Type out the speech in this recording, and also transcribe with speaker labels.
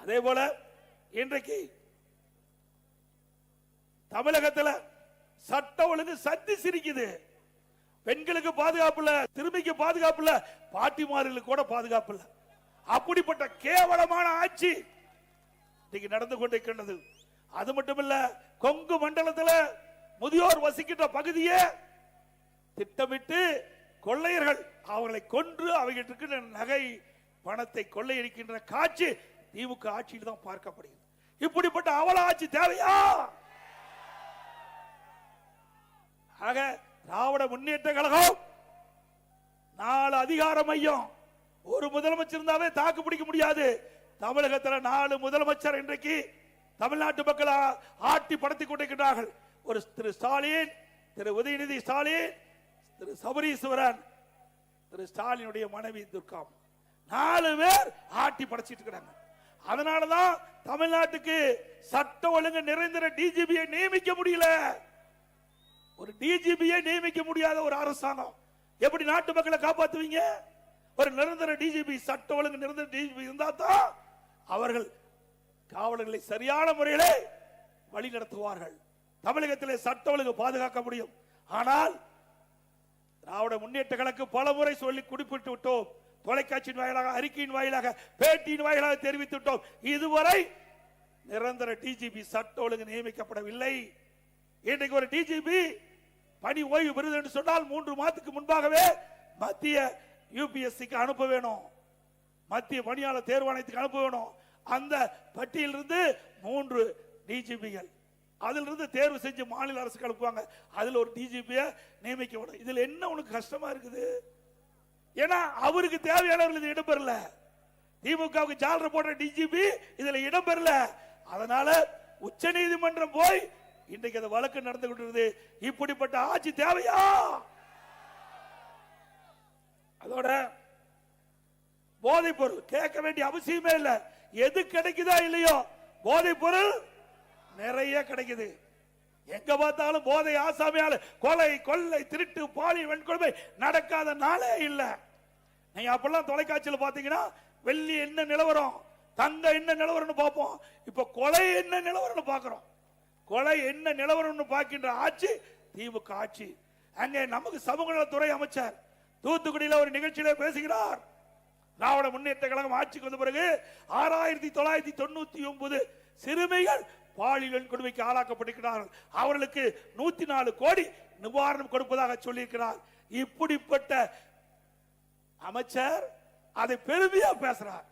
Speaker 1: அதே போல இன்றைக்கு தமிழகத்துல சட்ட ஒழுங்கு சத்தி சிரிக்குது. பெண்களுக்கு பாதுகாப்பு இல்ல திரும்பிக்கு பாதுகாப்பு இல்ல பாட்டிமார்களுக்கு கூட பாதுகாப்பு இல்ல. அப்படிப்பட்ட கேவலமான ஆட்சி இன்னைக்கு நடந்து கொண்டிருக்கின்றது. அது மட்டுமில்ல கொங்கு மண்டலத்துல முதியோர் வசிக்கின்ற பகுதியே திட்டமிட்டு கொள்ளையர்கள் அவர்களை கொன்று அவர்கிட்ட நகை பணத்தை கொள்ளையடிக்கின்ற காட்சி திமுக ஆட்சியில் தான் பார்க்கப்படுகிறது. இப்படிப்பட்ட அவல ஆட்சி தேவையா? ஆக திராவிட முன்னேற்ற கழகம் நாலு அதிகார மையம். ஒரு முதலமைச்சர் இருந்தாவே தாக்கு பிடிக்க முடியாது. தமிழகத்துல நாலு முதலமைச்சர் இன்றைக்கு தமிழ்நாட்டு மக்கள் ஆட்டி படுத்திக் கொண்டிருக்கிறார்கள். ஒரு திரு ஸ்டாலின் திரு உதயநிதி ஸ்டாலின் திரு சபரீஸ்வரன் திரு ஸ்டாலினுடைய மனைவி துர்காம் நாலு பேர் ஆட்டி படைச்சிட்டு இருக்கிறாங்க. அதனாலதான் தமிழ்நாட்டுக்கு சட்ட ஒழுங்கு நிறைந்திர டிஜிபியை நியமிக்க முடியல. ஒரு டிஜிபியை நியமிக்க முடியாத ஒரு அரசாங்கம். எப்படி நாட்டு மக்களை காப்பாத்துவீங்க? ஒரு நிரந்தர டிஜிபி சட்ட ஒழுங்கு நிரந்தர டிஜிபி இருந்தா தான் அவர்கள் காவலர்களை சரியான முறையிலே வழி நடத்துவார்கள். தமிழகத்திலே சட்ட ஒழுங்கு பாதுகாக்க முடியும். ஆனால் திராவிட முன்னேற்ற கழக்கு பல முறை சொல்லி குறிப்பிட்டு விட்டோம். தொலைக்காட்சியின் வாயிலாக அறிக்கையின் வாயிலாக பேட்டியின் வாயிலாக தெரிவித்துட்டோம் இதுவரை நிரந்தர டிஜிபி சட்ட ஒழுங்கு நியமிக்கப்படவில்லை. இன்றைக்கு ஒரு டிஜிபி பணி ஓய்வு பெறுது என்று சொன்னால் மூன்று மாதத்துக்கு முன்பாகவே மத்திய யூபிஎஸ்சிக்கு அனுப்ப வேணும். மத்திய பணியாளர் தேர்வாணையத்துக்கு அனுப்ப வேணும். அந்த பட்டியலிருந்து மூன்று டிஜிபிகள் அதிலிருந்து தேர்வு செஞ்சு மாநில அரசுக்கு அனுப்புவாங்க. அதுல ஒரு டிஜிபியை நியமிக்க வேணும். இதுல என்ன உனக்கு கஷ்டமா இருக்குது? ஏன்னா அவருக்கு தேவையானவர்கள் இது இடம்பெறல. திமுகவுக்கு ஜாலர் போடுற டிஜிபி இதுல இடம்பெறல. அதனால உச்ச நீதிமன்றம் போய் இன்றைக்கு அந்த வழக்கு நடந்து கொண்டிருந்தது இப்படிப்பட்ட ஆட்சி தேவையா? அதோட போதைப் பொருள் கேட்க வேண்டிய அவசியமே இல்ல. எது கிடைக்குதா இல்லையோ போதைப் பொருள் நிறைய கிடைக்குது. எங்க பார்த்தாலும் போதை ஆசாமியால் கொலை கொள்ளை திருட்டு பாலியல் வன்கொடுமை நடக்காத நாளே இல்லை. நீங்க அப்பெல்லாம் தொலைக்காட்சியில் பார்த்தீங்கன்னா வெள்ளி என்ன நிலவரம் தங்க என்ன நிலவரம்னு பார்ப்போம். இப்போ கொலை என்ன நிலவரம்னு பார்க்குறோம். கொலை என்ன நிலவரம்னு பார்க்கின்ற ஆட்சி திமுக ஆட்சி. அங்கே நமக்கு சமூக நலத்துறை அமைச்சர் தூத்துக்குடியில் ஒரு நிகழ்ச்சியில பேசுகிறார். திராவிட முன்னேற்ற கழகம் ஆட்சிக்கு வந்த பிறகு ஆறாயிரத்தி தொள்ளாயிரத்தி தொண்ணூத்தி ஒன்பது சிறுமிகள் பாலியல் கொடுமைக்கு ஆளாக்கப்பட்டிருக்கிறார்கள். அவர்களுக்கு நூத்தி நாலு கோடி நிவாரணம் கொடுப்பதாக சொல்லியிருக்கிறார். இப்படிப்பட்ட அமைச்சர் அதை பெருமையா பேசுறார்.